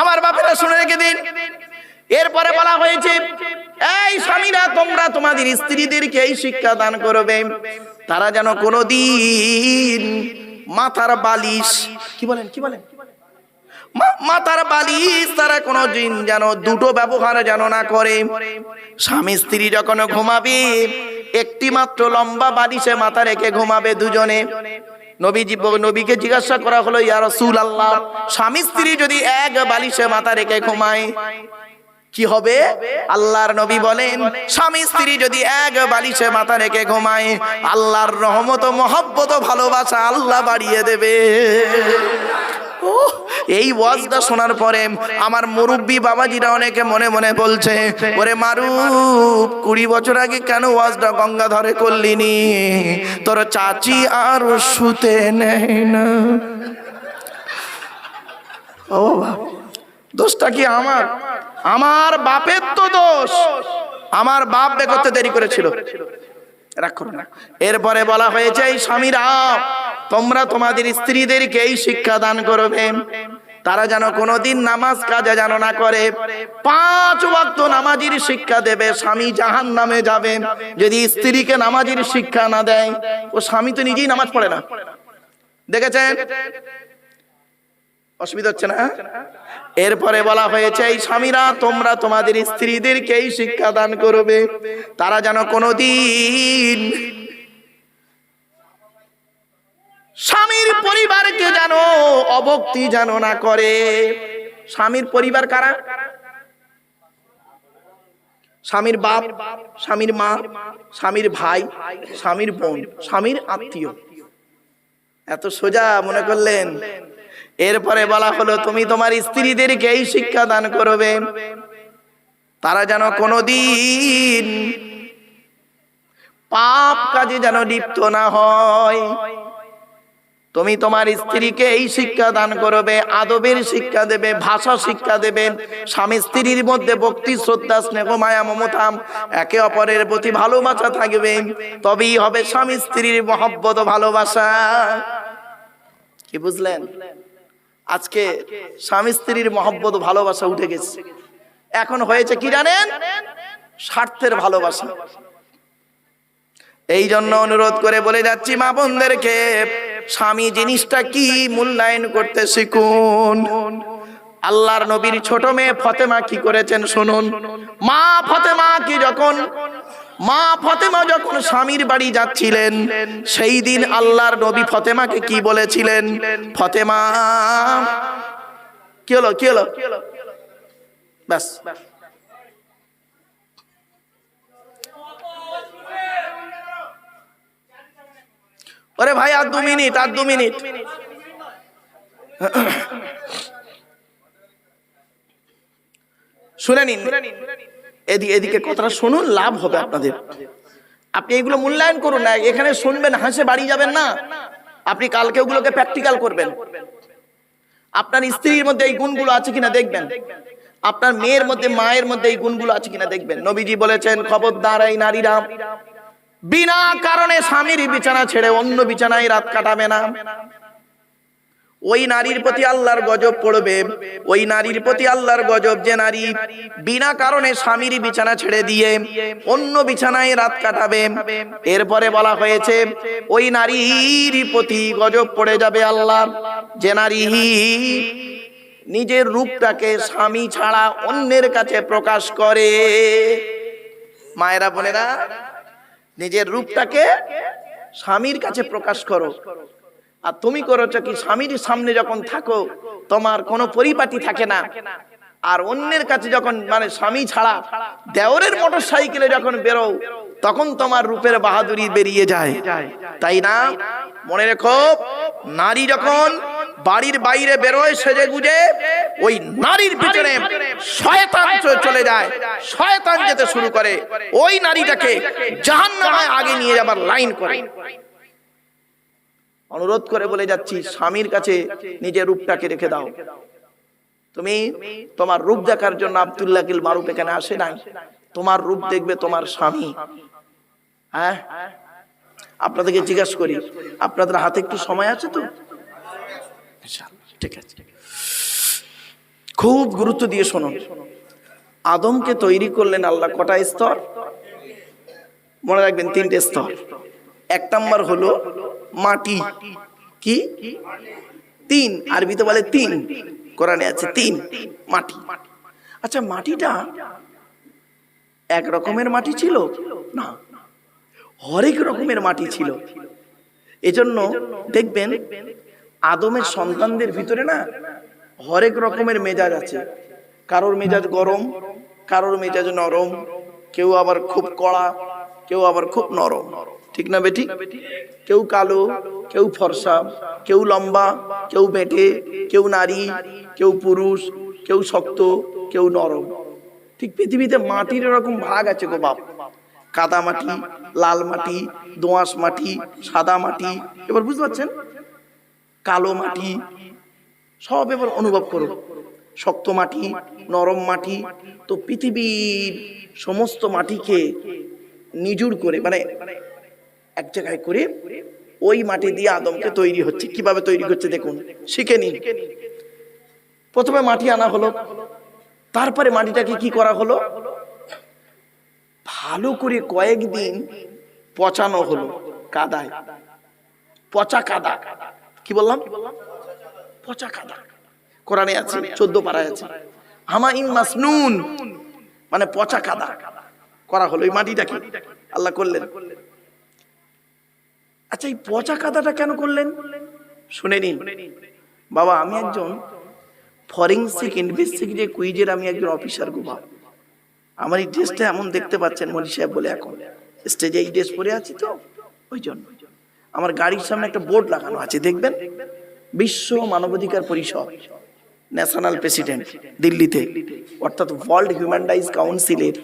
আমার বাপেরা শুনে রেখে দিন। এরপরে বলা হয়েছে, এই স্বামীরা, তোমরা তোমাদের স্ত্রীদেরকে এই শিক্ষা দান করবে। তারা যেন কোনোদিন মাথার বালিশ কি বলেন কি বলেন? মাথার বালিশ তারা কোনো দিন যেন দুটো ব্যবহার যেন না করে। স্বামী, স্ত্রী যখন ঘুমাবে একটি মাত্র লম্বা বালিশে মাথা রেখে ঘুমাবে দুজনে। নবীজি নবীকে জিজ্ঞাসা করা হলো ইয়া রাসূল আল্লাহ স্বামী স্ত্রী যদি এক বালিশে মাথা রেখে ঘুমায় কি হবে? আল্লাহর নবী বলেন স্বামী স্ত্রী যদি এক বালিশে মাথা রেখে ঘুমায় আল্লাহর রহমত মহব্বত ভালোবাসা আল্লাহ বাড়িয়ে দেবে। ওহ, এই ওয়াজটা শোনার পরে আমার মুরব্বী বাবাজিরা অনেকে মনে মনে বলছে, ওরে মারু কুড়ি বছর আগে কেন ওয়াজটা গঙ্গাধরে করলিনি? তোর চাচি আর শুতে নেয় না। ও বাবা দোষটা কি আমার? আমার বাপের তো দোষ। আমার বাপ বে করতে দেরি করেছিল। এরপরে বলা হয়েছে, এই স্বামীরা তোমরা তোমাদের স্ত্রীদেরকে এই শিক্ষা দান করবে। তারা যেন কোনোদিন নামাজ কাজে যেন না করে। পাঁচ ওয়াক্ত নামাজির শিক্ষা দেবে, স্বামী জাহান নামে যাবে। যদি স্ত্রীকে নামাজির শিক্ষা না দেয়, ও স্বামী তো নিজেই নামাজ পড়ে না। দেখেছেন? অসুবিধা হচ্ছে না? এরপরে বলা হয়েছে, এই স্বামীরা তোমরা তোমাদের স্ত্রীদেরকে এই শিক্ষা দান করবে। তারা যেন কোনোদিন স্বামীর পরিবারকে যেন অবক্তি যেন না করে। স্বামীর পরিবার কারা? স্বামীর বাপ, স্বামীর মা, স্বামীর ভাই, স্বামীর বোন, স্বামীর আত্মীয়। এত সোজা মনে করলেন? এরপরে বলা হলো, তুমি তোমার স্ত্রীদেরকে এই শিক্ষা দান করবে। তারা যেন কোনোদিন পাপ কাজে যেন লিপ্ত না হয়। তুমি তোমার স্ত্রীকে এই শিক্ষা দান করবে, আদবের শিক্ষা দেবে, ভাষা শিক্ষা দেবে। স্বামী স্ত্রীর মধ্যে ভক্তি, শ্রদ্ধা, স্নেহ, মায়া, মমতা একে অপরের প্রতি ভালোবাসা থাকবে। তবেই হবে স্বামী স্ত্রীর মহব্বত ভালোবাসা। কি বুঝলেন? আজকে স্বামী স্ত্রীর মহব্বত ভালোবাসা উঠে গেছে। এখন হয়েছে কি জানেন? স্বার্থের ভালোবাসা। এই জন্য অনুরোধ করে বলে যাচ্ছি মা বোনদেরকে স্বামী জিনিসটা কি মূল্যায়ন করতে শিখুন? আল্লাহর নবীর ছোট মেয়ে ফতেমা কি করেছেন শুনুন। মা ফতেমা কি যখন মা ফতেমা যখন স্বামীর বাড়ি যাচ্ছিলেন, সেই দিন আল্লাহর নবী ফতেমাকে কি বলেছিলেন? ফতেমা, কি হলো কি হলো? ব্যাস। ওরে ভাই আর দু মিনিট আর দু মিনিট শুনে নিন। এদিকে এদিকে কথাটা শুনুন লাভ হবে আপনাদের। আপনি এগুলো মূল্যায়ন করুন না এখানে শুনবেন হাসে বাড়ি যাবেন না। আপনি কালকে ওগুলোকে প্র্যাকটিক্যাল করবেন। আপনার স্ত্রীর মধ্যে এই গুণগুলো আছে কিনা দেখবেন? আপনার মেয়ের মধ্যে মায়ের মধ্যে এই গুণগুলো আছে কিনা দেখবেন? নবীজি বলেছেন খবরদার এই নারীরা বিনা কারণে স্বামীর বিছানা ছেড়ে অন্য বিছানায় রাত কাটাবে না। ওই নারীর প্রতি আল্লাহর গজব পড়বে। ওই নারীর প্রতি আল্লাহর গজব যে নারী বিনা কারণে স্বামীর বিছানা ছেড়ে দিয়ে অন্য বিছানায় রাত কাটাবে। এরপরে বলা হয়েছে, ওই নারীর প্রতি গজব পড়ে যাবে আল্লাহ যে নারী নিজের রূপটাকে স্বামী ছাড়া অন্যের কাছে প্রকাশ করে। মায়েরা বোনেরা নিজের রূপটাকে স্বামীর কাছে প্রকাশ করো। আর তুমি করেছ কি, স্বামীর সামনে যখন থাকো, তোমার কোনো পরিপাটি থাকে না। আর অন্যের কাছে যখন মানে স্বামী ছাড়া দেওরের মোটর সাইকেলে যখন বেরো তখন তোমার রূপের বাহাদুরি বেরিয়ে যায়। তাই না? মনে রেখো, নারী যখন বাড়ির বাইরে বেরোয়, সেজে গুজে ওই নারীর পিছনে শয়তান চলে যায়, শয়তান যেতে শুরু করে। ওই নারীটাকে জাহান্নামায় আগে নিয়ে যাবার লাইন করে। অনুরোধ করে বলে যাচ্ছি, স্বামীর কাছে নিজের রূপটাকে রেখে দাও। তুমি তোমার রূপ দেখার জন্য আব্দুল্লাহ কিল মারুফ এখানে আসে নাই। তোমার রূপ দেখবে তোমার স্বামী। হ্যাঁ? আপনাদেরকে জিজ্ঞাসা করি, আপনাদের হাতে একটু সময় আছে তো? ঠিক আছে। খুব গুরুত্ব দিয়ে শুনুন আদমকে তৈরি করলেন আল্লাহ কটা স্তর? মনে রাখবেন তিনটে স্তর। এক নম্বর হলো মাটি। কি? তিন। আরবিতে বলে তিন। কোরআনে আছে তিন। মাটি। আচ্ছা মাটিটা এক রকমের মাটি ছিল? না। হরেক রকমের মাটি ছিল। এজন্য দেখবেন আদমের সন্তানদের ভিতরে না হরেক রকমের মেজাজ আছে। কারোর মেজাজ গরম, কারোর মেজাজ নরম, কেউ আবার খুব কড়া, কেউ আবার খুব নরম। ঠিক না বেটি? কেউ কালো, কেউ ফর্সা, কেউ লম্বা, কেউ বেঁটে, কেউ নারী, কেউ পুরুষ, কেউ শক্ত, কেউ নরম। ঠিক পৃথিবীতে মাটির এরকম ভাগ আছে গো বাপ। কাদা মাটি, লাল মাটি, দোঁয়াশ মাটি, সাদা মাটি। এবার বুঝতে পারছেন? কালো মাটি সব এবার অনুভব করো শক্ত মাটি নরম মাটি তো পৃথিবীর সমস্ত মাটিকে নিজুর করে মানে এক জায়গায় করে ওই মাটি দিয়ে আদমকে তৈরি হচ্ছে। কীভাবে তৈরি করছে দেখুন শিখে নিন। প্রথমে মাটি আনা হলো। তারপরে মাটিটাকে কি করা হলো? ভালো করে কয়েকদিন পচানো হলো কাদায়। পচা কাদা। কি বললাম? পচা কাদা। কোরআনে আছে চোদ্দ পাড়ায় আছে। হামাইন মাসনুন। মানে পচা কাদা। করা হলো এই মাটিটাকে আল্লাহ করলেন। আচ্ছা এই পচা কাদাটা কেন করলেন? শুনে নিন। বাবা আমি একজন ফরেন্সিক ইনভেস্টিগেটিভ কুইজের আমি একজন অফিসার গো বাবা আমার এই ড্রেসটা এমন দেখতে পাচ্ছেন মলি সাহেব বলে এখন। স্টেজে এই ড্রেস পরে আছি তো? ওই জন্য। আমার গাড়ির সামনে একটা বোর্ড লাগানো আছে, দেখবেন? বিশ্ব মানবাধিকার পরিষদ ন্যাশনাল প্রেসিডেন্ট দিল্লিতে, অর্থাৎ ওয়ার্ল্ড হিউম্যান রাইটস কাউন্সিলের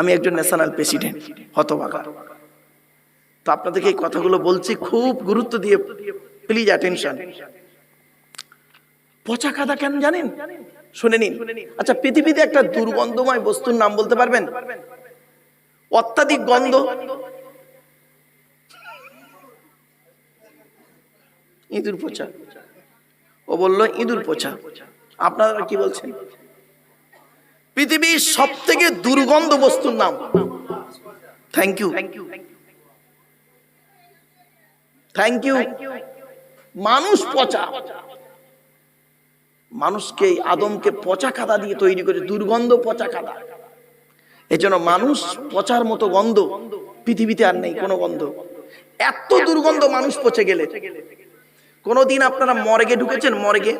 আমি একজন ন্যাশনাল প্রেসিডেন্ট হতভাগা। তো আপনাদেরকে এই কথাগুলো বলছি, খুব গুরুত্ব দিয়ে প্লিজ অ্যাটেনশন পচা কাদা কেন জানেন? শুনে নিন। আচ্ছা পৃথিবীতে একটা দুর্গন্ধময় বস্তুর নাম বলতে পারবেন? অত্যাধিক গন্ধ। ইঁদুর পচা ও বলল, ইঁদুর পচা আপনারা কি বলছেন? পৃথিবীর সব থেকে দুর্গন্ধ বস্তুর নাম। থ্যাংক ইউ থ্যাংক ইউ মানুষ পচা। মানুষকে আদমকে পচা কাদা দিয়ে তৈরি করে, দুর্গন্ধ পচা কাদা। এজন্য মানুষ পচার মতো গন্ধ পৃথিবীতে আর নেই, কোনো গন্ধ। এত দুর্গন্ধ মানুষ পচে গেলে। কোনোদিন আপনারা মর্গে ঢুকেছেন? মর্গে?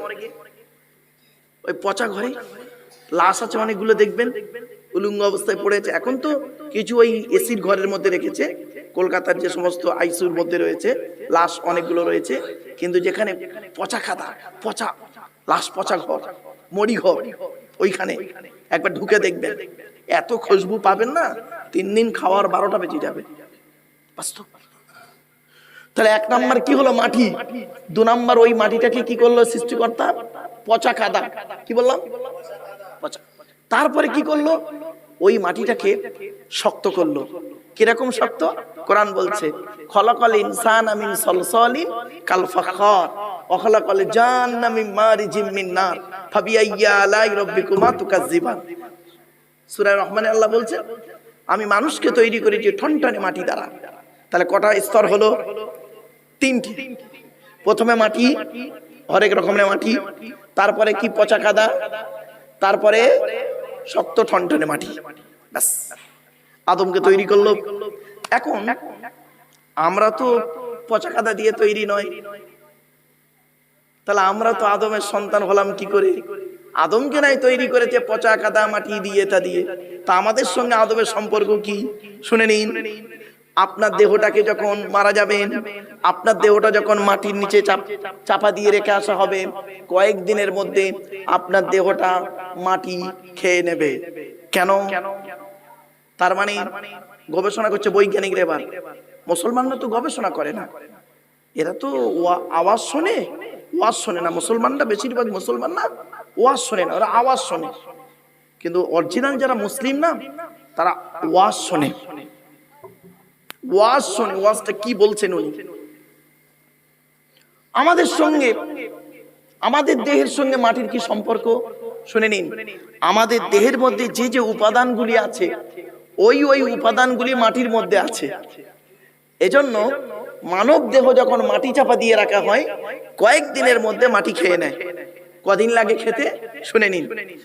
ওই পচা ঘরে? লাশ আছে অনেকগুলো দেখবেন? উলুঙ্গ অবস্থায় পড়েছে এখন তো কিছু ওই এসির ঘরের মধ্যে রেখেছে। কলকাতার যে সমস্ত আইসিউর মধ্যে রয়েছে, লাশ অনেকগুলো রয়েছে। কিন্তু যেখানে পচা খাতা, পচা, লাশ পচা ঘর, মরি ঘর, ওইখানে একবার ঢুকে দেখবেন। এত খুশবু পাবেন না, তিন দিন খাওয়ার বারোটা বেজে যাবে। বাস্তব। তাহলে এক নাম্বার কি হলো মাটি? দু নাম্বার ওই মাটিটাকে কি করল সৃষ্টিকর্তা? পচা কাদা কি বললাম? পচা। তারপরে কি করল? ওই মাটিটাকে শক্ত করল। কীরকম শক্ত? কোরআন বলছে, খলাকল ইনসান আমিন সলসলিন কাল ফাখর, অখলাকল জান আমিন মারিজিম মিন নার, ফাবিআইয়া আলাই রাব্বিকুমা তুকাজ্জিবান সূরা রহমানে আল্লাহ বলছে, আমি মানুষকে তৈরি করেছি ঠনঠনে মাটি দ্বারা। তাহলে কটা স্তর হলো? তিনটি। প্রথমে মাটি, হরেক রকমের মাটি, তারপরে কি পচা কাদা, তারপরে শক্ত ঠনঠনে মাটি। আদমকে তৈরি করল। এখন আমরা তো পচা কাদা দিয়ে তৈরি নয়। তাহলে আমরা তো আদমের সন্তান হলাম কি করে? আদমকে নাই তৈরি করেছে পচা কাদা, মাটি দিয়ে তা দিয়ে। তা আমাদের সঙ্গে আদমের সম্পর্ক কি? শুনে নিন। আপনার দেহটাকে যখন মারা যাবেন আপনার দেহটা যখন মাটির নিচে চাপ দিয়ে রেখে আসা হবে কয়েকদিনের মধ্যে আপনার দেহটা মাটি খেয়ে নেবে। কেন? তার মানে গবেষণা করছে বৈজ্ঞানিকরা এবার মুসলমানরা তো গবেষণা করে না। এরা তো ওয়া- আওয়াজ শোনে। ওয়াজ শোনে না। মুসলমানরা বেশিরভাগ মুসলমান না ওয়াজ শোনে না। ওরা আওয়াজ শোনে। কিন্তু অরিজিনাল যারা মুসলিম না তারা ওয়াজ শোনে। ওয়াজ শোনে ওয়াজটা কি বলছেন উনি? আমাদের সঙ্গে, আমাদের দেহের সঙ্গে মাটির কি সম্পর্ক? শুনে নিন। আমাদের দেহের মধ্যে যে যে উপাদানগুলি আছে, ওই ওই উপাদানগুলি মাটির মধ্যে আছে। এজন্য মানব দেহ যখন মাটি চাপা দিয়ে রাখা হয় কয়েক দিনের মধ্যে মাটি খেয়ে নেয়। কদিন লাগে খেতে? শুনে নিন।